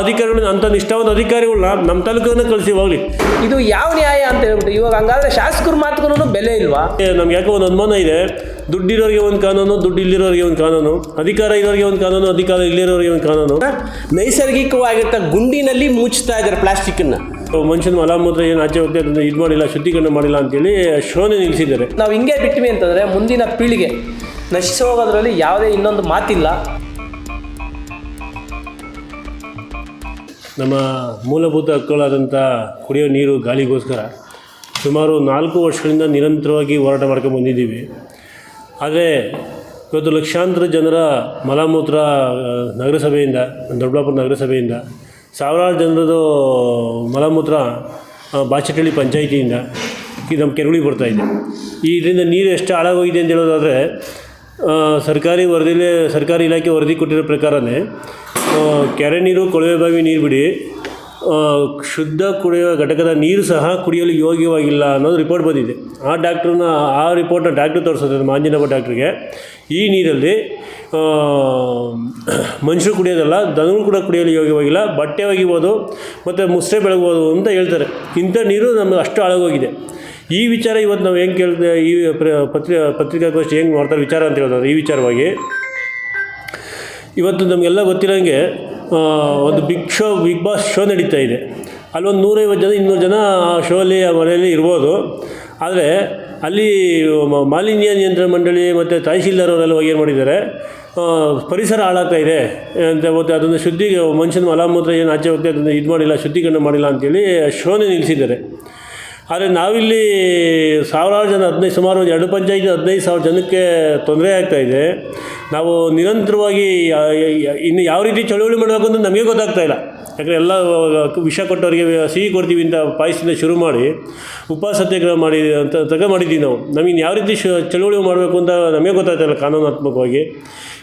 ಅಧಿಕಾರಿಗಳನ್ನ ಅಂತ ನಿಷ್ಠಾವಂತ ಅಧಿಕಾರಿಗಳನ್ನ ನಮ್ಮ ತಾಲೂಕನ್ನ ಕಳಿಸಿ ಹೋಗ್ಲಿ. ಇದು ಯಾವ ನ್ಯಾಯ ಅಂತ ಹೇಳ್ಬಿಟ್ಟು ಇವಾಗ ಹಂಗಾದ್ರೆ ಶಾಸಕರು ಮಾತುಗೂ ಬೆಲೆ ಇಲ್ವಾ? ನಮ್ಗೆ ಯಾಕೋ ಒಂದು ಅನುಮಾನ ಇದೆ. ದುಡ್ಡಿರೋರಿಗೆ ಒಂದು ಕಾನೂನು ದುಡ್ಡು ಇಲ್ಲಿರೋರಿಗೆ ಒಂದು ಕಾನೂನು ಅಧಿಕಾರ ಇರೋರಿಗೆ ಒಂದು ಕಾನೂನು ಅಧಿಕಾರ ಇಲ್ಲಿರೋರಿಗೆ ಒಂದು ಕಾನೂನು. ನೈಸರ್ಗಿಕವಾಗಿರ್ತ ಗುಂಡಿನಲ್ಲಿ ಮುಚ್ಚುತ್ತಾ ಇದ್ದಾರೆ ಪ್ಲಾಸ್ಟಿಕ್ನ ಮನುಷ್ಯನ ಮಲಮೂತ್ರ ಏನು ಆಚೆ ಹೋಗ್ತಾ ಇದು ಮಾಡಿಲ್ಲ ಶುದ್ಧೀಕರಣ ಮಾಡಿಲ್ಲ ಅಂತೇಳಿ ಶೋನೆ ನಿಲ್ಲಿಸಿದ್ದಾರೆ ನಾವು ಹಿಂಗೆ ಬಿಟ್ವಿ ಅಂತಂದರೆ ಮುಂದಿನ ಪೀಳಿಗೆ ನಶಿಸಿ ಹೋಗೋದ್ರಲ್ಲಿ ಯಾವುದೇ ಇನ್ನೊಂದು ಮಾತಿಲ್ಲ. ನಮ್ಮ ಮೂಲಭೂತ ಹಕ್ಕುಗಳಾದಂಥ ಕುಡಿಯೋ ನೀರು, ಗಾಳಿಗೋಸ್ಕರ ಸುಮಾರು ನಾಲ್ಕು ವರ್ಷಗಳಿಂದ ನಿರಂತರವಾಗಿ ಹೋರಾಟ ಮಾಡ್ಕೊಂಡು ಬಂದಿದ್ದೀವಿ. ಆದರೆ ಇವತ್ತು ಲಕ್ಷಾಂತರ ಜನರ ಮಲಮೂತ್ರ ನಗರಸಭೆಯಿಂದ, ದೊಡ್ಡಬಳ್ಳಾಪುರ ನಗರಸಭೆಯಿಂದ, ಸಾವಿರಾರು ಜನರದು ಮಲಮೂತ್ರ ಬಾಚಟಳ್ಳಿ ಪಂಚಾಯಿತಿಯಿಂದ ಇದು ನಮ್ಮ ಕೆರೆಗಳಿಗೆ ಬರ್ತಾ ಇದೆ. ಈ ಇದರಿಂದ ನೀರು ಎಷ್ಟು ಹಾಳಾಗೋಗಿದೆ ಅಂತ ಹೇಳೋದಾದರೆ ಸರ್ಕಾರಿ ವರದಿಲೇ, ಸರ್ಕಾರಿ ಇಲಾಖೆ ವರದಿ ಕೊಟ್ಟಿರೋ ಪ್ರಕಾರನೇ ಕೆರೆ ನೀರು, ಕೊಳವೆ ಬಾವಿ ನೀರು ಬಿಡಿ ಶುದ್ಧ ಕುಡಿಯುವ ಘಟಕದ ನೀರು ಸಹ ಕುಡಿಯಲು ಯೋಗ್ಯವಾಗಿಲ್ಲ ಅನ್ನೋದು ರಿಪೋರ್ಟ್ ಬಂದಿದೆ. ಆ ಡಾಕ್ಟ್ರನ್ನ, ಆ ರಿಪೋರ್ಟ್ನ ಡಾಕ್ಟ್ರ್ ತೋರಿಸಿದ್ರೆ ಮಾಂಜಿನಪ್ಪ ಡಾಕ್ಟ್ರಿಗೆ. ಈ ನೀರಲ್ಲಿ ಮನುಷ್ಯರು ಕುಡಿಯೋದಲ್ಲ ದನಗಳು ಕೂಡ ಕುಡಿಯಲು ಯೋಗ್ಯವಾಗಿಲ್ಲ, ಬಟ್ಟೆ ಒಗಿಬೋದು, ಮತ್ತು ಮುಸ್ರೆ ಬೆಳಗ್ಬೋದು ಅಂತ ಹೇಳ್ತಾರೆ. ಇಂಥ ನೀರು ನಮಗೆ ಅಷ್ಟು ಹಾಳಾಗೋಗಿದೆ. ಈ ವಿಚಾರ ಇವತ್ತು ನಾವು ಹೆಂಗೆ ಕೇಳಿದೆ, ಈ ಪತ್ರಿಕಾ ಪತ್ರಿಕಾಗೋಷ್ಠಿ ಹೆಂಗೆ ಮಾಡ್ತಾರೆ ವಿಚಾರ ಅಂತ ಹೇಳ್ತಾರೆ ಈ ವಿಚಾರವಾಗಿ. ಇವತ್ತು ನಮಗೆಲ್ಲ ಗೊತ್ತಿರೋಂಗೆ ಒಂದು big show, Bigg Boss show ನಡೀತಾ ಇದೆ. ಅಲ್ಲೊಂದು ನೂರೈವತ್ತು ಜನ, ಇನ್ನೂರು ಜನ ಶೋಲಿ, ಆ ಮನೆಯಲ್ಲಿ ಇರ್ಬೋದು. ಆದರೆ, ಅಲ್ಲಿ ಮಾಲಿನ್ಯ ನಿಯಂತ್ರಣ ಮಂಡಳಿ ಮತ್ತು ತಹಶೀಲ್ದಾರ್ ಅವರೆಲ್ಲ ಹೋಗಿ ಏನು ಮಾಡಿದ್ದಾರೆ ಪರಿಸರ ಹಾಳಾಗ್ತಾ ಇದೆ. ಅಂತ ಮತ್ತು ಅದನ್ನು ಶುದ್ಧಿ ಮನುಷ್ಯನ ಮಲಮೂತ್ರ ಏನು ಆಚೆ ಹೋಗ್ತಾ ಅದನ್ನು ಇದು ಮಾಡಿಲ್ಲ, ಶುದ್ಧೀಕರಣ ಮಾಡಿಲ್ಲ ಅಂತೇಳಿ ಶೋನೇ ನಿಲ್ಲಿಸಿದ್ದಾರೆ ಆದರೆ ನಾವಿಲ್ಲಿ ಸಾವಿರಾರು ಜನ, ಹದಿನೈದು ಸುಮಾರು ಒಂದು ಎರಡು ಪಂಚಾಯತಿ ಹದಿನೈದು ಸಾವಿರ ಜನಕ್ಕೆ ತೊಂದರೆ ಆಗ್ತಾ ಇದೆ. ನಾವು ನಿರಂತರವಾಗಿ ಇನ್ನು ಯಾವ ರೀತಿ ಚಳುವಳಿ ಮಾಡಬೇಕು ಅಂತ ನಮಗೆ ಗೊತ್ತಾಗ್ತಾ ಇಲ್ಲ. ಯಾಕಂದರೆ ಎಲ್ಲ ವಿಷ ಕೊಟ್ಟವರಿಗೆ ಸಿಹಿ ಕೊಡ್ತೀವಿ ಅಂತ ಪಾಯಸದಿಂದ ಶುರು ಮಾಡಿ, ಉಪವಾಸ ಸತ್ಯಾಗ್ರಹ ಮಾಡಿ ಅಂತ ತಗ ಮಾಡಿದ್ದೀವಿ ನಾವು. ನಮಗೆ ಯಾವ ರೀತಿ ಚಳುವಳಿ ಮಾಡಬೇಕು ಅಂತ ನಮಗೆ ಗೊತ್ತಾಗ್ತಾ ಇಲ್ಲ ಕಾನೂನಾತ್ಮಕವಾಗಿ.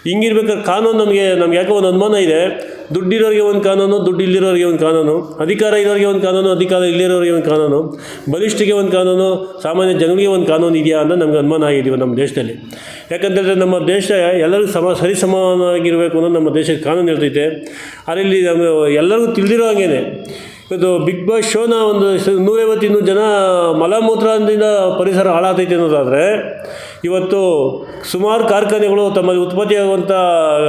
ಹಿಂಗಿರ್ಬೇಕಾದ್ರೆ ಕಾನೂನು ನಮಗೆ, ನಮ್ಗೆ ಯಾಕೋ ಒಂದು ಅನುಮಾನ ಇದೆ. ದುಡ್ಡಿರೋರಿಗೆ ಒಂದು ಕಾನೂನು ದುಡ್ಡು ಇಲ್ಲಿರೋರಿಗೆ ಒಂದು ಕಾನೂನು, ಅಧಿಕಾರ ಇರೋರಿಗೆ ಒಂದು ಕಾನೂನು, ಅಧಿಕಾರ ಇಲ್ಲಿರೋರಿಗೆ ಒಂದು ಕಾನೂನು, ಬಲಿಷ್ಠಿಗೆ ಒಂದು ಕಾನೂನು, ಸಾಮಾನ್ಯ ಜನರಿಗೆ ಒಂದು ಕಾನೂನು ಇದೆಯಾ ಅಂತ ನಮ್ಗೆ ಅನುಮಾನ ಆಗಿದ್ದೀವಿ ನಮ್ಮ ದೇಶದಲ್ಲಿ. ಯಾಕಂತಂದರೆ ನಮ್ಮ ದೇಶ ಎಲ್ಲರೂ ಸಮ ಸರಿ ಸಮಾನವಾಗಿರಬೇಕು ಅನ್ನೋದು ನಮ್ಮ ದೇಶದ ಕಾನೂನು ಇರ್ತೈತೆ ಆದರೆ ಇಲ್ಲಿ ನಮ್ಮ ಎಲ್ಲರಿಗೂ ತಿಳಿದಿರೋ ಹಾಗೇನೆ. ಇದು ಬಿಗ್ ಬಾಸ್ ಶೋನ ಒಂದು ನೂರೈವತ್ತು ಇನ್ನೂರು ಜನ ಮಲಮೂತ್ರದಿಂದ ಪರಿಸರ ಹಾಳಾಗ್ತೈತೆ ಅನ್ನೋದಾದರೆ ಇವತ್ತು ಸುಮಾರು ಕಾರ್ಖಾನೆಗಳು ತಮ್ಮಲ್ಲಿ ಉತ್ಪತ್ತಿಯಾಗುವಂಥ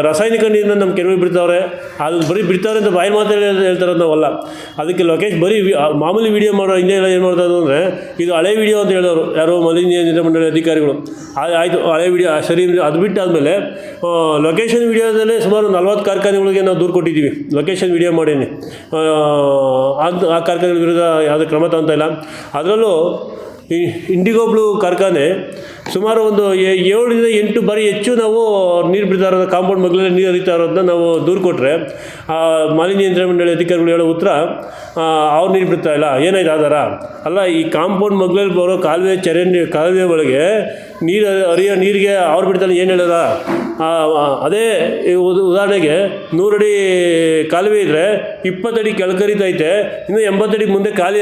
ರಾಸಾಯನಿಕ ನೀರನ್ನ ನಮ್ಮ ಕೆರೆಗೆ ಬಿಡ್ತಾವ್ರೆ. ಅದು ಬರೀ ಬಿಡ್ತಾರೆ ಅಂತ ಬಾಯಿ ಮಾತು ಹೇಳ್ತಾರೆ ನಾವಲ್ಲ ಅದಕ್ಕೆ ಲೊಕೇಶ್ ಬರೀ ಮಾಮೂಲಿ ವಿಡಿಯೋ ಮಾಡೋ ಇಂಡಿಯಾ ಏನು ಮಾಡ್ತಾ ಅಂದರೆ, ಇದು ಹಳೆ ವಿಡಿಯೋ ಅಂತ ಹೇಳೋರು. ಯಾರೋ ಮಾಲಿನ್ಯ ಮಂಡಳಿ ಅಧಿಕಾರಿಗಳು. ಆಯಿತು, ಹಳೆ ವಿಡಿಯೋ ಸರಿ ಅದು ಬಿಟ್ಟಾದಮೇಲೆ ಲೊಕೇಶನ್ ವಿಡಿಯೋದಲ್ಲೇ ಸುಮಾರು ನಲ್ವತ್ತು ಕಾರ್ಖಾನೆಗಳಿಗೆ ನಾವು ದೂರು ಕೊಟ್ಟಿದ್ದೀವಿ. ಲೊಕೇಶನ್ ವಿಡಿಯೋ ಮಾಡೀನಿ. ಅದು ಆ ಕಾರ್ಖಾನೆಗಳ ವಿರುದ್ಧ ಯಾವುದೇ ಕ್ರಮ ತಗೊತಾ ಇಲ್ಲ. ಅದರಲ್ಲೂ ಈ ಇಂಡಿಗೋ ಬ್ಲೂ ಕಾರ್ಖಾನೆ ಸುಮಾರು ಒಂದು ಏಳರಿಂದ ಎಂಟು ಬಾರಿ ಹೆಚ್ಚು ನಾವು ನೀರು ಬಿಡ್ತಾ ಇರೋದು, ಕಾಂಪೌಂಡ್ ಮಗ್ಲಲ್ಲಿ ನೀರು ಹರಿತಾ ಇರೋದನ್ನ ನಾವು ದೂರು ಕೊಟ್ಟರೆ ಮಾಲಿನ್ಯ ನಿಯಂತ್ರಣ ಮಂಡಳಿ ಅಧಿಕಾರಿಗಳು ಹೇಳೋ ಉತ್ತರ ಅವ್ರು ನೀರು ಬಿಡ್ತಾ ಇಲ್ಲ. ಏನಾಯ್ತು ಆಧಾರ? ಅಲ್ಲ, ಈ ಕಾಂಪೌಂಡ್ ಮಗ್ಲಲ್ಲಿ ಬರೋ ಕಾಲುವೆ, ಚರಂಡಿ, ಕಾಲುವೆ ಒಳಗೆ ನೀರು ಹರಿಯೋ ನೀರಿಗೆ ಅವ್ರು ಬಿಡ್ತಾನೆ ಏನು ಹೇಳೋದ ಅದೇ ಉದಾಹರಣೆಗೆ ನೂರಡಿ ಕಾಲುವೆ ಇದ್ದರೆ ಇಪ್ಪತ್ತಡಿ ಕೆಳಕರಿತೈತೆ ಇನ್ನು ಎಂಬತ್ತಡಿ ಮುಂದೆ ಖಾಲಿ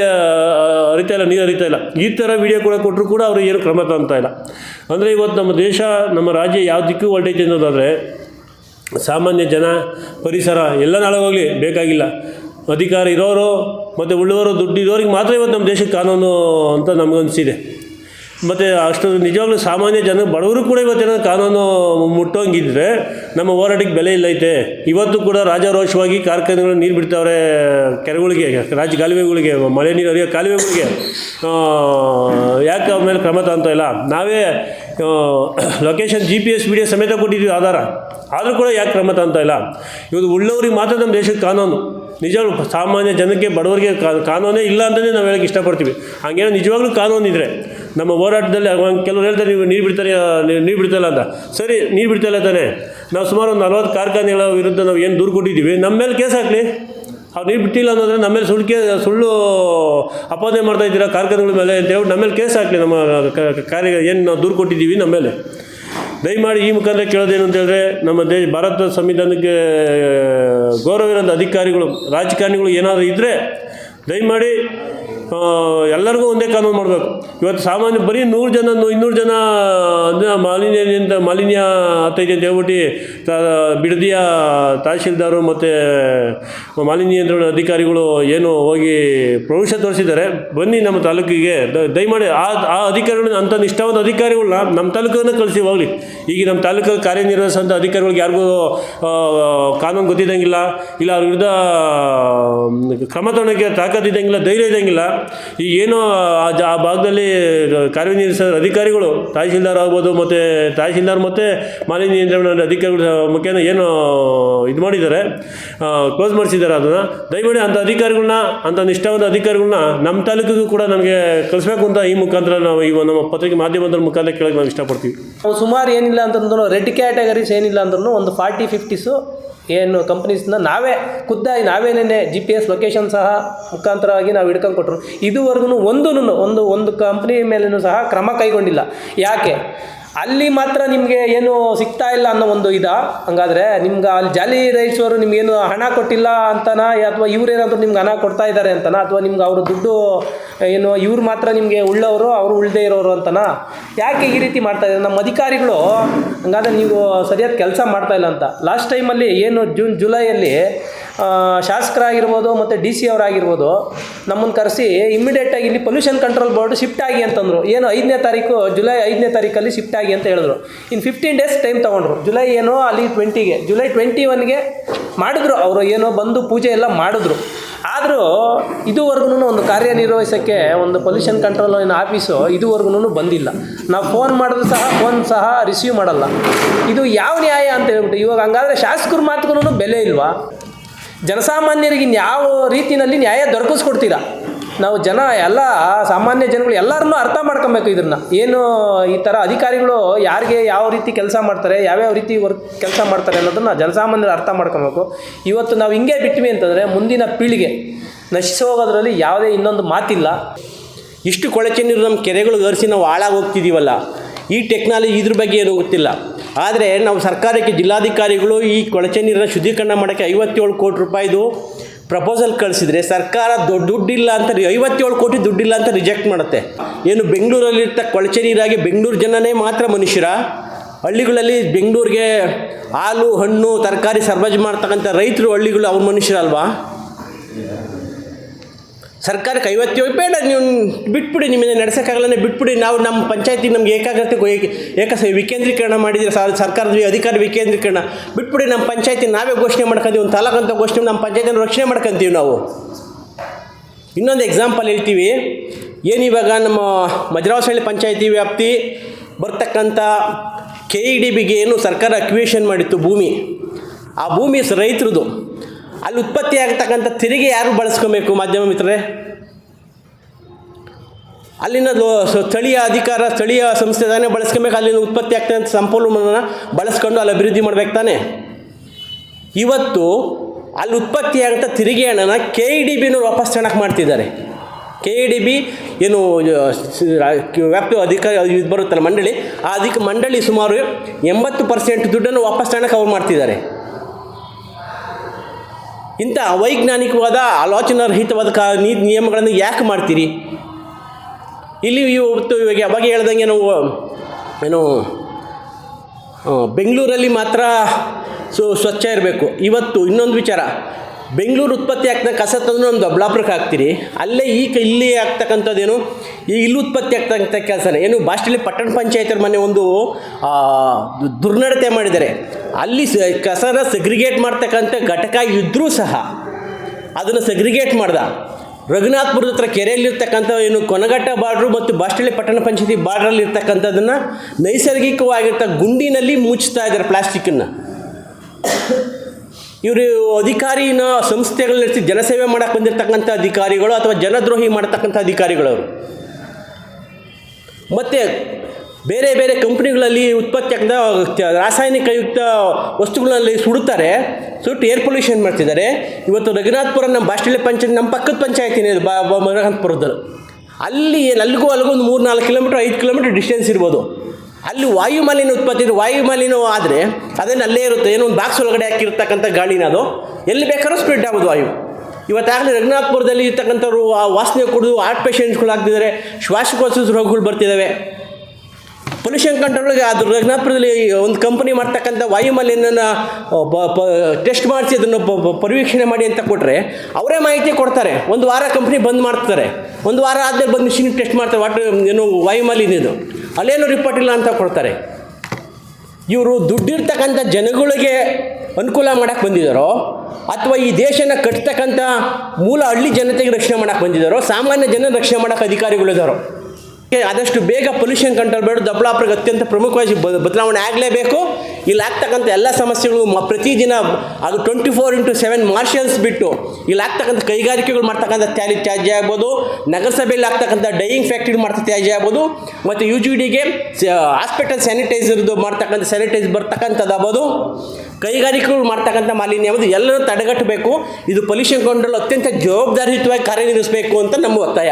ಹರಿತಾ ಇಲ್ಲ, ನೀರು ಹರಿತಾ ಇಲ್ಲ. ಈ ಥರ ವಿಡಿಯೋ ಕೂಡ ಕೊಟ್ಟರು ಕೂಡ ಅವರು ಏನು ಕ್ರಮ ತಗೊತಾ ಇಲ್ಲ. ಅಂದರೆ ಇವತ್ತು ನಮ್ಮ ದೇಶ, ನಮ್ಮ ರಾಜ್ಯ ಯಾವ ದಿಕ್ಕೂ ಹೊರಟೈತೆ ಅನ್ನೋದಾದರೆ ಸಾಮಾನ್ಯ ಜನ ಪರಿಸರ ಎಲ್ಲ ನಾಳಗೋಗಲಿ ಬೇಕಾಗಿಲ್ಲ. ಅಧಿಕಾರ ಇರೋರು ಮತ್ತು ಉಳ್ಳವರು ದುಡ್ಡು ಇರೋರಿಗೆ ಮಾತ್ರ ಇವತ್ತು ನಮ್ಮ ದೇಶಕ್ಕೆ ಕಾನೂನು ಅಂತ ನಮಗನ್ಸಿದೆ ಮತ್ತು ಅಷ್ಟು ನಿಜವಾಗ್ಲೂ ಸಾಮಾನ್ಯ ಜನ ಬಡವರು ಕೂಡ ಇವತ್ತೇನೋ ಕಾನೂನು ಮುಟ್ಟೋಂಗಿದ್ರೆ ನಮ್ಮ ಹೋರಾಟಕ್ಕೆ ಬೆಲೆ ಇಲ್ಲೈತೆ. ಇವತ್ತು ಕೂಡ ರಾಜಾರೋಷವಾಗಿ ಕಾರ್ಖಾನೆಗಳು ನೀರು ಬಿಡ್ತಾವ್ರೆ ಕೆರೆಗಳಿಗೆ, ರಾಜ್ಯ ಕಾಲುವೆಗಳಿಗೆ, ಮಳೆ ನೀರು ಹರಿಯೋ ಕಾಲುವೆಗಳಿಗೆ. ಯಾಕೆ ಅವ್ರ ಮೇಲೆ ಕ್ರಮ ಇಲ್ಲ? ನಾವೇ location G P S video ಸಮೇತ ಕೊಟ್ಟಿದ್ದೀವಿ ಆಧಾರ. ಆದರೂ ಕೂಡ ಯಾಕೆ ಕ್ರಮ ಇಲ್ಲ? ಇವತ್ತು ಉಳ್ಳವರಿಗೆ ಮಾತ್ರ ನಮ್ಮ ದೇಶಕ್ಕೆ ಕಾನೂನು. ನಿಜವಾಗ್ಲೂ ಸಾಮಾನ್ಯ ಜನಕ್ಕೆ ಬಡವರಿಗೆ ಕಾನೂನೇ ಇಲ್ಲ ಅಂತಲೇ ನಾವು ಹೇಳಕ್ಕೆ ಇಷ್ಟಪಡ್ತೀವಿ. ಹಾಗೇನೋ ನಿಜವಾಗ್ಲೂ ಕಾನೂನು ಇದ್ದರೆ ನಮ್ಮ ಹೋರಾಟದಲ್ಲಿ ಕೆಲವರು ಹೇಳ್ತಾರೆ, ನೀವು ನೀರು ಬಿಡ್ತಾರೆ ನೀರು ಬಿಡ್ತಾಯಿಲ್ಲ ಅಂತ. ಸರಿ, ನೀರು ಬಿಡ್ತಾಯಿಲ್ಲ ತಾನೇ. ನಾವು ಸುಮಾರು ಒಂದು ನಲವತ್ತು ಕಾರ್ಖಾನೆಗಳ ವಿರುದ್ಧ ನಾವು ಏನು ದೂರು ಕೊಟ್ಟಿದ್ದೀವಿ? ನಮ್ಮ ಮೇಲೆ ಕೇಸ್ ಹಾಕಲಿ. ಅವ್ರು ನೀರು ಬಿಟ್ಟಿಲ್ಲ ಅನ್ನೋದ್ರೆ ನಮ್ಮ ಮೇಲೆ ಸುಳ್ಳು ಕೇ, ಸುಳ್ಳು ಅಪಾದನೆ ಮಾಡ್ತಾ ಇದ್ದೀರಾ ಕಾರ್ಖಾನೆಗಳ ಮೇಲೆ ಅಂತ ಹೇಳ್ಬಿಟ್ಟು ನಮ್ಮ ಮೇಲೆ ಕೇಸ್ ಹಾಕಲಿ. ನಮ್ಮ ಕಾರ್ಯ ಏನು ನಾವು ದೂರು ಕೊಟ್ಟಿದ್ದೀವಿ ನಮ್ಮ ಮೇಲೆ. ದಯಮಾಡಿ ಈ ಮುಖಾಂತರ ಕೇಳೋದೇನು ಅಂತ ಹೇಳಿದ್ರೆ, ನಮ್ಮ ದೇಶ, ಭಾರತ ಸಂವಿಧಾನಕ್ಕೆ, ಗೌರವ ಇರೋಂಥ ಅಧಿಕಾರಿಗಳು, ರಾಜಕಾರಣಿಗಳು ಏನಾದರೂ ಇದ್ದರೆ ದಯಮಾಡಿ ಎಲ್ಲರಿಗೂ ಒಂದೇ ಕಾನೂನು ಮಾಡಬೇಕು. ಇವತ್ತು ಸಾಮಾನ್ಯ ಬರೀ ನೂರು ಜನ ಇನ್ನೂರು ಜನ ಮಾಲಿನ್ಯದಿಂದ ಮಾಲಿನ್ಯ ಆಗ್ತೈತೆ ಅಂತ ಹೇಳ್ಬಿಟ್ಟು ಬಿಡದಿಯ ತಹಶೀಲ್ದಾರು ಮತ್ತು ಮಾಲಿನ್ಯ ನಿಯಂತ್ರಣ ಅಧಿಕಾರಿಗಳು ಏನು ಹೋಗಿ ಪ್ರವೇಶ ತೋರಿಸಿದ್ದಾರೆ. ಬನ್ನಿ ನಮ್ಮ ತಾಲೂಕಿಗೆ. ದಯಮಾಡಿ ಆ ಆ ಅಧಿಕಾರಿಗಳನ್ನ ಅಂಥ ನಿಷ್ಠಾವಂತ ಅಧಿಕಾರಿಗಳನ್ನ ನಮ್ಮ ತಾಲೂಕನ್ನು ಕಳಿಸಿ ಹೋಗಲಿ. ಈಗ ನಮ್ಮ ತಾಲೂಕು ಕಾರ್ಯನಿರ್ವಹಿಸುವಂಥ ಅಧಿಕಾರಿಗಳಿಗೆ ಯಾರಿಗೂ ಕಾನೂನು ಗೊತ್ತಿದ್ದಂಗಿಲ್ಲ. ಇಲ್ಲ ಅವ್ರ ವಿರುದ್ಧ ಕ್ರಮ ತಗೊಳ್ಳೋಕ್ಕೆ ತಾಕತ್ತಿದ್ದಂಗಿಲ್ಲ ಧೈರ್ಯ ಇದ್ದಂಗಿಲ್ಲ. ಈಗ ಏನು ಆ ಭಾಗದಲ್ಲಿ ಕಾರ್ಯನಿರ್ವಹಿಸಿದ ಅಧಿಕಾರಿಗಳು, ತಹಶೀಲ್ದಾರ್ ಆಗ್ಬೋದು ಮತ್ತು ತಹಶೀಲ್ದಾರ್ ಮತ್ತು ಮಾಲಿನ್ಯ ನಿಯಂತ್ರಣ ಅಧಿಕಾರಿಗಳ ಮುಖೇನ ಏನು ಇದು ಮಾಡಿದ್ದಾರೆ ಕ್ಲೋಸ್ ಮಾಡಿಸಿದ್ದಾರೆ ಅದನ್ನು. ದಯಮಾಡಿ ಅಂಥ ಅಧಿಕಾರಿಗಳನ್ನ ಅಂಥ ನಿಷ್ಠಾವಂತ ಅಧಿಕಾರಿಗಳನ್ನ ನಮ್ಮ ತಾಲೂಕಿಗೂ ಕೂಡ ನಮಗೆ ಕಳಿಸ್ಬೇಕು ಅಂತ ಈ ಮುಖಾಂತರ ನಾವು ಈ ನಮ್ಮ ಪತ್ರಿಕೆ ಮಾಧ್ಯಮದ ಮುಖಾಂತರ ಕೇಳೋಕ್ಕೆ ನಾವು ಇಷ್ಟಪಡ್ತೀವಿ. ಸುಮಾರು ಏನಿಲ್ಲ ಅಂತಂದ್ರೂ ರೆಡ್ ಕ್ಯಾಟಗರೀಸ್ ಏನಿಲ್ಲ ಅಂದ್ರೂ ಒಂದು ಫಾರ್ಟಿ ಫಿಫ್ಟೀಸು ಏನು ಕಂಪ್ನೀಸ್ನ ನಾವೇ ಖುದ್ದಾಗಿ ನಾವೇನೇ ಜಿ ಪಿ ಎಸ್ ಲೊಕೇಶನ್ ಸಹ ಮುಖಾಂತರವಾಗಿ ನಾವು ಹಿಡ್ಕೊಂಡು ಕೊಟ್ಟರು ಇದುವರೆಗೂ ಒಂದು ಒಂದು ಒಂದು ಕಂಪ್ನಿ ಮೇಲೂ ಸಹ ಕ್ರಮ ಕೈಗೊಂಡಿಲ್ಲ. ಯಾಕೆ? ಅಲ್ಲಿ ಮಾತ್ರ ನಿಮಗೆ ಏನು ಸಿಗ್ತಾ ಇಲ್ಲ ಅನ್ನೋ ಒಂದು ಇದ. ಹಂಗಾದ್ರೆ ನಿಮ್ಗೆ ಅಲ್ಲಿ ಜಾಲಿ ರೈಟ್ಸ್ ಅವರು ನಿಮ್ಗೇನು ಹಣ ಕೊಟ್ಟಿಲ್ಲ ಅಂತನಾ, ಅಥವಾ ಇವ್ರೇನಾದರೂ ನಿಮ್ಗೆ ಹಣ ಕೊಡ್ತಾ ಇದ್ದಾರೆ ಅಂತನಾ, ಅಥವಾ ನಿಮ್ಗೆ ಅವರು ದುಡ್ಡು, ಏನು, ಇವ್ರು ಮಾತ್ರ ನಿಮಗೆ ಉಳ್ಳವರು, ಅವರು ಉಳ್ಳದೇ ಇರೋರು ಅಂತನಾ? ಯಾಕೆ ಈ ರೀತಿ ಮಾಡ್ತಾ ಇದ್ದಾರೆ? ನಮ್ಮ ಅಧಿಕಾರಿಗಳು, ಹಂಗಾದ್ರೆ ನೀವು ಸರಿಯಾದ ಕೆಲಸ ಮಾಡ್ತಾ ಇಲ್ಲ ಅಂತ. ಲಾಸ್ಟ್ ಟೈಮಲ್ಲಿ ಏನು ಜೂನ್ ಜುಲೈಯಲ್ಲಿ ಶಾಸಕರಾಗಿರ್ಬೋದು ಮತ್ತು ಡಿ ಸಿ ಅವರಾಗಿರ್ಬೋದು ನಮ್ಮನ್ನು ಕರೆಸಿ ಇಮ್ಮಿಡಿಯೇಟಾಗಿ ಇಲ್ಲಿ ಪೊಲ್ಯೂಷನ್ ಕಂಟ್ರೋಲ್ ಬೋರ್ಡ್ ಶಿಫ್ಟ್ ಆಗಿ ಅಂತಂದರು. ಏನು ಐದನೇ ತಾರೀಕು, ಜುಲೈ ಐದನೇ ತಾರೀಕಲ್ಲಿ ಶಿಫ್ಟ್ ಆಗಿ ಅಂತ ಹೇಳಿದ್ರು. ಇನ್ನು ಫಿಫ್ಟೀನ್ ಡೇಸ್ ಟೈಮ್ ತೊಗೊಂಡ್ರು. ಜುಲೈ ಏನೋ ಅಲ್ಲಿ ಟ್ವೆಂಟಿಗೆ ಜುಲೈ ಟ್ವೆಂಟಿ ಒನ್ಗೆ ಮಾಡಿದ್ರು ಅವರು ಏನೋ ಬಂದು ಪೂಜೆ ಎಲ್ಲ ಮಾಡಿದ್ರು. ಆದರೂ ಇದುವರೆಗೂ ಒಂದು ಕಾರ್ಯನಿರ್ವಹಿಸೋಕ್ಕೆ ಒಂದು ಪೊಲ್ಯೂಷನ್ ಕಂಟ್ರೋಲ್ ಆಫೀಸು ಇದುವರೆಗೂ ಬಂದಿಲ್ಲ. ನಾವು ಫೋನ್ ಮಾಡಿದ್ರು ಸಹ ಫೋನ್ ಸಹ ರಿಸೀವ್ ಮಾಡಲ್ಲ. ಇದು ಯಾವ ನ್ಯಾಯ ಅಂತ ಹೇಳ್ಬಿಟ್ಟು, ಇವಾಗ ಹಂಗಾದ್ರೆ ಶಾಸಕರ ಮಾತುಗೂ ಬೆಲೆ ಇಲ್ವಾ? ಜನಸಾಮಾನ್ಯರಿಗೆ ಇನ್ಯಾವ ರೀತಿಯಲ್ಲಿ ನ್ಯಾಯ ದೊರಕಿಸ್ಕೊಡ್ತೀರಾ? ನಾವು ಜನ ಎಲ್ಲ ಸಾಮಾನ್ಯ ಜನಗಳು ಎಲ್ಲರನ್ನೂ ಅರ್ಥ ಮಾಡ್ಕೊಬೇಕು ಇದನ್ನು ಏನು ಈ ಥರ ಅಧಿಕಾರಿಗಳು ಯಾರಿಗೆ ಯಾವ ರೀತಿ ಕೆಲಸ ಮಾಡ್ತಾರೆ, ಯಾವ್ಯಾವ ರೀತಿ ವರ್ಕ್ ಕೆಲಸ ಮಾಡ್ತಾರೆ ಅನ್ನೋದನ್ನು ಜನಸಾಮಾನ್ಯರು ಅರ್ಥ ಮಾಡ್ಕೊಬೇಕು. ಇವತ್ತು ನಾವು ಹಿಂಗೆ ಬಿಟ್ವಿ ಅಂತಂದರೆ ಮುಂದಿನ ಪೀಳಿಗೆ ಹೋಗೋದ್ರಲ್ಲಿ ಯಾವುದೇ ಇನ್ನೊಂದು ಮಾತಿಲ್ಲ. ಇಷ್ಟು ಕೊಳಚೆ ನೀರು ನಮ್ಮ ಕೆರೆಗಳಿಗೆ ಹರಿಸಿ ನಾವು ಹಾಳಾಗಿ ಹೋಗ್ತಿದ್ದೀವಲ್ಲ ಈ ಟೆಕ್ನಾಲಜಿ ಇದ್ರ ಬಗ್ಗೆ ಏನು ಗೊತ್ತಿಲ್ಲ. ಆದರೆ ನಾವು ಸರ್ಕಾರಕ್ಕೆ ಜಿಲ್ಲಾಧಿಕಾರಿಗಳು ಈ ಕೊಳಚೆ ನೀರನ್ನು ಶುದ್ಧೀಕರಣ ಮಾಡೋಕ್ಕೆ ಐವತ್ತೇಳು ಕೋಟಿ ರೂಪಾಯಿದು ಪ್ರಪೋಸಲ್ ಕಳಿಸಿದ್ರೆ ಸರ್ಕಾರ ದೊಡ್ಡ ದುಡ್ಡಿಲ್ಲ ಅಂತ ಐವತ್ತೇಳು ಕೋಟಿ ದುಡ್ಡಿಲ್ಲ ಅಂತ ರಿಜೆಕ್ಟ್ ಮಾಡುತ್ತೆ. ಏನು ಬೆಂಗಳೂರಲ್ಲಿರ್ತ ಕೊಳಚೆ ನೀರಾಗಿ ಬೆಂಗಳೂರು ಜನನೇ ಮಾತ್ರ ಮನುಷ್ಯರ? ಹಳ್ಳಿಗಳಲ್ಲಿ ಬೆಂಗಳೂರಿಗೆ ಹಾಲು, ಹಣ್ಣು, ತರಕಾರಿ ಸರ್ವಜ್ ಮಾಡ್ತಕ್ಕಂಥ ರೈತರು ಹಳ್ಳಿಗಳು ಅವ್ರ ಮನುಷ್ಯರಲ್ವಾ? ಸರ್ಕಾರಕ್ಕೆ ಐವತ್ತೇಳು ಬೇಡ, ನೀವು ಬಿಟ್ಬಿಡಿ, ನಿಮ್ಮಿಂದ ನಡೆಸೋಕ್ಕಾಗಲ್ಲ ಬಿಟ್ಬಿಡಿ. ನಾವು ನಮ್ಮ ಪಂಚಾಯತಿ ನಮ್ಗೆ ಏಕಾಗ್ರತೆ ಏಕ ವಿಕೇಂದ್ರೀಕರಣ ಮಾಡಿದರೆ ಸರ್ಕಾರದ ಅಧಿಕಾರ ವಿಕೇಂದ್ರೀಕರಣ. ಬಿಟ್ಬಿಡಿ, ನಮ್ಮ ಪಂಚಾಯತಿ ನಾವೇ ಘೋಷಣೆ ಮಾಡ್ಕೊಂತೀವಿ, ಒಂದು ತಾಲೂಕು ಅಂತ ಘೋಷಣೆ ನಮ್ಮ ಪಂಚಾಯತಿನ ರಕ್ಷಣೆ ಮಾಡ್ಕೊಂತೀವಿ ನಾವು. ಇನ್ನೊಂದು ಎಕ್ಸಾಂಪಲ್ ಹೇಳ್ತೀವಿ. ಏನು ಇವಾಗ ನಮ್ಮ ಮಜರಾವಸಹಳ್ಳಿ ಪಂಚಾಯತಿ ವ್ಯಾಪ್ತಿ ಬರ್ತಕ್ಕಂಥ ಕೆ ಇ ಡಿ ಬಿಗೆ ಏನು ಸರ್ಕಾರ ಅಕ್ವಿಷನ್ ಮಾಡಿತ್ತು ಭೂಮಿ. ಆ ಭೂಮಿ ರೈತರದು. ಅಲ್ಲಿ ಉತ್ಪತ್ತಿ ಆಗ್ತಕ್ಕಂಥ ತೆರಿಗೆ ಯಾರು ಬಳಸ್ಕೊಬೇಕು ಮಾಧ್ಯಮ ಮಿತ್ರರೇ? ಅಲ್ಲಿನ ಸ್ಥಳೀಯ ಅಧಿಕಾರ, ಸ್ಥಳೀಯ ಸಂಸ್ಥೆ ತಾನೇ ಬಳಸ್ಕೊಬೇಕು, ಅಲ್ಲಿನ ಉತ್ಪತ್ತಿ ಆಗ್ತಕ್ಕಂಥ ಸಂಪನ್ಮೂಲನ ಬಳಸ್ಕೊಂಡು ಅಲ್ಲಿ ಅಭಿವೃದ್ಧಿ ಮಾಡ್ಬೇಕು ತಾನೆ? ಇವತ್ತು ಅಲ್ಲಿ ಉತ್ಪತ್ತಿ ಆಗಂಥ ತೆರಿಗೆ ಹಣನ ಕೆ ಇ ಡಿ ಬಿನೂ ವಾಪಸ್ ಚೆನ್ನಾಗಿ ಮಾಡ್ತಿದ್ದಾರೆ. ಕೆ ಇ ಡಿ ಬಿ ಏನು ವ್ಯಾಪ್ತಿ ಅಧಿಕಾರಿ ಇದು ಬರುತ್ತಲ್ಲ ಮಂಡಳಿ, ಆ ಅಧಿಕ, ಮಂಡಳಿ ಸುಮಾರು ಎಂಬತ್ತು ಪರ್ಸೆಂಟ್ ದುಡ್ಡನ್ನು ವಾಪಸ್ ತಗೊಳಕ್ಕೆ ಅವ್ರು ಮಾಡ್ತಿದ್ದಾರೆ. ಇಂಥ ಅವೈಜ್ಞಾನಿಕವಾದ, ಆಲೋಚನಾರಹಿತವಾದ ಕಾ, ನೀ, ನಿಯಮಗಳನ್ನು ಯಾಕೆ ಮಾಡ್ತೀರಿ? ಇಲ್ಲಿ ಇವತ್ತು ಇವಾಗ ಯಾವಾಗ ಹೇಳ್ದಂಗೆ ನಾವು, ಏನು ಬೆಂಗಳೂರಲ್ಲಿ ಮಾತ್ರ ಸು, ಸ್ವಚ್ಛ ಇರಬೇಕು. ಇವತ್ತು ಇನ್ನೊಂದು ವಿಚಾರ. ಬೆಂಗಳೂರು ಉತ್ಪತ್ತಿ ಆಗ್ತಾ ಕಸ ತಂದು ನಮ್ಮ ದೊಡ್ಡಬಳ್ಳಾಪುರಕ್ಕೆ ಹಾಕ್ತೀರಿ. ಅಲ್ಲೇ ಈ ಕ ಇಲ್ಲಿ ಆಗ್ತಕ್ಕಂಥದ್ದೇನು? ಈ ಇಲ್ಲಿ ಉತ್ಪತ್ತಿ ಆಗ್ತಕ್ಕಂಥ ಕೆಲಸನೇ. ಏನು ಬಾಸ್ಟಲ್ಲಿ ಪಟ್ಟಣ ಪಂಚಾಯತರ ಮನೆ ಒಂದು ದುರ್ನಡತೆ ಮಾಡಿದ್ದಾರೆ. ಅಲ್ಲಿ ಸ ಕಸನ ಸೆಗ್ರಿಗೇಟ್ ಮಾಡ್ತಕ್ಕಂಥ ಘಟಕ ಇದ್ದರೂ ಸಹ ಅದನ್ನು ಸೆಗ್ರಿಗೇಟ್ ಮಾಡ್ದ. ರಘುನಾಥ್ಪುರದ ಹತ್ರ ಕೆರೆಯಲ್ಲಿರ್ತಕ್ಕಂಥ ಏನು ಕೊನಗಟ್ಟ ಬಾರ್ಡ್ರು ಮತ್ತು ಬಾಸ್ಟಳ್ಳಿ ಪಟ್ಟಣ ಪಂಚಾಯತಿ ಬಾರ್ಡ್ರಲ್ಲಿ ಇರ್ತಕ್ಕಂಥದ್ದನ್ನು ನೈಸರ್ಗಿಕವಾಗಿರ್ತ ಗುಂಡಿನಲ್ಲಿ ಮುಚ್ತಾ ಇದ್ದಾರೆ ಪ್ಲಾಸ್ಟಿಕ್ಕನ್ನು. ಇವರು ಅಧಿಕಾರಿನ ಸಂಸ್ಥೆಗಳು ನಡೆಸಿ ಜನಸೇವೆ ಮಾಡಕ್ಕೆ ಬಂದಿರತಕ್ಕಂಥ ಅಧಿಕಾರಿಗಳು ಅಥವಾ ಜನದ್ರೋಹಿ ಮಾಡತಕ್ಕಂಥ ಅಧಿಕಾರಿಗಳು ಅವರು. ಮತ್ತು ಬೇರೆ ಬೇರೆ ಕಂಪ್ನಿಗಳಲ್ಲಿ ಉತ್ಪತ್ತಿ ರಾಸಾಯನಿಕಯುಕ್ತ ವಸ್ತುಗಳಲ್ಲಿ ಸುಡುತ್ತಾರೆ, ಸುಟ್ಟು ಏರ್ ಪೊಲ್ಯೂಷನ್ ಮಾಡ್ತಿದ್ದಾರೆ. ಇವತ್ತು ರಘುನಾಥ್ಪುರ ನಮ್ಮ ಬಾಸ್ಟಳ್ಳಿ ಪಂಚಾಯತ್, ನಮ್ಮ ಪಕ್ಕದ ಪಂಚಾಯತಿನೇ ಬಾ ರಘುನಾಥ್ಪುರದಲ್ಲಿ ಅಲ್ಲಿ ಅಲ್ಲಿಗೂ ಅಲ್ಲಿಗೂ ಒಂದು ಮೂರು ನಾಲ್ಕು ಕಿಲೋಮೀಟ್ರ್ ಐದು ಕಿಲೋಮೀಟ್ರ್ ಡಿಸ್ಟೆನ್ಸ್ ಇರ್ಬೋದು. ಅಲ್ಲಿ ವಾಯು ಮಾಲಿನ್ಯ ಉತ್ಪತ್ತಿ ಇದೆ ವಾಯು ಮಾಲಿನ್ಯ ಆದರೆ ಅದನ್ನು ಅಲ್ಲೇ ಇರುತ್ತೆ. ಏನೋ ಒಂದು ಬಾಕ್ಸ್ ಒಳಗಡೆ ಹಾಕಿರ್ತಕ್ಕಂಥ ಗಾಳಿನ ಅದು. ಎಲ್ಲಿ ಬೇಕಾದ್ರೂ ಸ್ಪ್ರೆಡ್ ಆಗೋದು ವಾಯು. ಇವತ್ತಾಗಲೇ ರಘುನಾಥ್ಪುರದಲ್ಲಿ ಇರ್ತಕ್ಕಂಥವ್ರು ಆ ವಾಸನೆ ಕುಡಿದು ಹಾರ್ಟ್ ಪೇಷಂಟ್ಸ್ಗಳಾಗ್ತಿದ್ದಾರೆ ಶ್ವಾಸಕೋಶ ರೋಗಗಳು ಬರ್ತಿದ್ದಾವೆ ಪೊಲ್ಯೂಷನ್ ಕಂಟ್ರೋಲ್ಗೆ ಅದು ರಘುನಾಥ್ಪುರದಲ್ಲಿ ಒಂದು ಕಂಪನಿ ಮಾಡ್ತಕ್ಕಂಥ ವಾಯುಮಾಲಿನ್ಯನ ಟೆಸ್ಟ್ ಮಾಡಿಸಿ ಅದನ್ನು ಪರಿವೀಕ್ಷಣೆ ಮಾಡಿ ಅಂತ ಕೊಟ್ಟರೆ ಅವರೇ ಮಾಹಿತಿ ಕೊಡ್ತಾರೆ. ಒಂದು ವಾರ ಕಂಪ್ನಿ ಬಂದ್ ಮಾಡ್ತಾರೆ. ಒಂದು ವಾರ ಆದಮೇಲೆ ಬಂದು ಮಿಷಿನ್ ಟೆಸ್ಟ್ ಮಾಡ್ತಾರೆ. ವಾಟ್ ಏನು ವಾಯುಮಾಲಿನ್ಯದು ಅಲ್ಲೇನು ರಿಪೋರ್ಟ್ ಇಲ್ಲ ಅಂತ ಕೊಡ್ತಾರೆ. ಇವರು ದುಡ್ಡಿರ್ತಕ್ಕಂಥ ಜನಗಳಿಗೆ ಅನುಕೂಲ ಮಾಡೋಕ್ಕೆ ಬಂದಿದ್ದಾರೋ, ಅಥವಾ ಈ ದೇಶನ ಕಟ್ತಕ್ಕಂಥ ಮೂಲ ಹಳ್ಳಿ ಜನತೆಗೆ ರಕ್ಷಣೆ ಮಾಡೋಕ್ಕೆ ಬಂದಿದ್ದಾರೋ, ಸಾಮಾನ್ಯ ಜನ ರಕ್ಷಣೆ ಮಾಡೋಕ್ಕೆ ಅಧಿಕಾರಿಗಳಿದ್ದಾರೋ ಆದಷ್ಟು ಬೇಗ ಪೊಲ್ಯೂಷನ್ ಕಂಟ್ರೋಲ್ ಬೇಡ ದೊಡ್ಡಬಳ್ಳಾಪುರಕ್ಕೆ ಅತ್ಯಂತ ಪ್ರಮುಖವಾಗಿ ಬದಲಾವಣೆ ಆಗಲೇಬೇಕು. ಇಲ್ಲಿ ಆಗ್ತಕ್ಕಂಥ ಎಲ್ಲ ಸಮಸ್ಯೆಗಳು ಪ್ರತಿದಿನ ಅದು twenty four into seven marshals ಬಿಟ್ಟು ಇಲ್ಲಿ ಆಗ್ತಕ್ಕಂಥ ಕೈಗಾರಿಕೆಗಳು ಮಾಡ್ತಕ್ಕಂಥ ತ್ಯಾಲಿ ತ್ಯಾಜ್ಯ ಆಗ್ಬೋದು, ನಗರಸಭೆಯಲ್ಲಿ ಆಗ್ತಕ್ಕಂಥ ಡೈಯಿಂಗ್ ಫ್ಯಾಕ್ಟ್ರಿ ಮಾಡ್ತಾ, ತ್ಯಾಜ್ಯ ಆಗ್ಬೋದು, ಮತ್ತು ಯು ಜಿ ಡಿಗೆ ಹಾಸ್ಪಿಟಲ್ ಸ್ಯಾನಿಟೈಸರ್ದು ಮಾಡ್ತಕ್ಕಂಥ ಸ್ಯಾನಿಟೈಸ್ ಬರ್ತಕ್ಕಂಥದ್ದು ಆಗ್ಬೋದು ಕೈಗಾರಿಕೆಗಳು ಮಾಡ್ತಕ್ಕಂಥ ಮಾಲಿನ್ಯ ಯಾವುದು ಎಲ್ಲರೂ ತಡೆಗಟ್ಟಬೇಕು. ಇದು ಪೊಲ್ಯೂಷನ್ ಕಂಟ್ರೋಲ್ ಅತ್ಯಂತ ಜವಾಬ್ದಾರಿಯುತವಾಗಿ ಕಾರ್ಯನಿರ್ವಹಿಸಬೇಕು ಅಂತ ನಮ್ಮ ಒತ್ತಾಯ.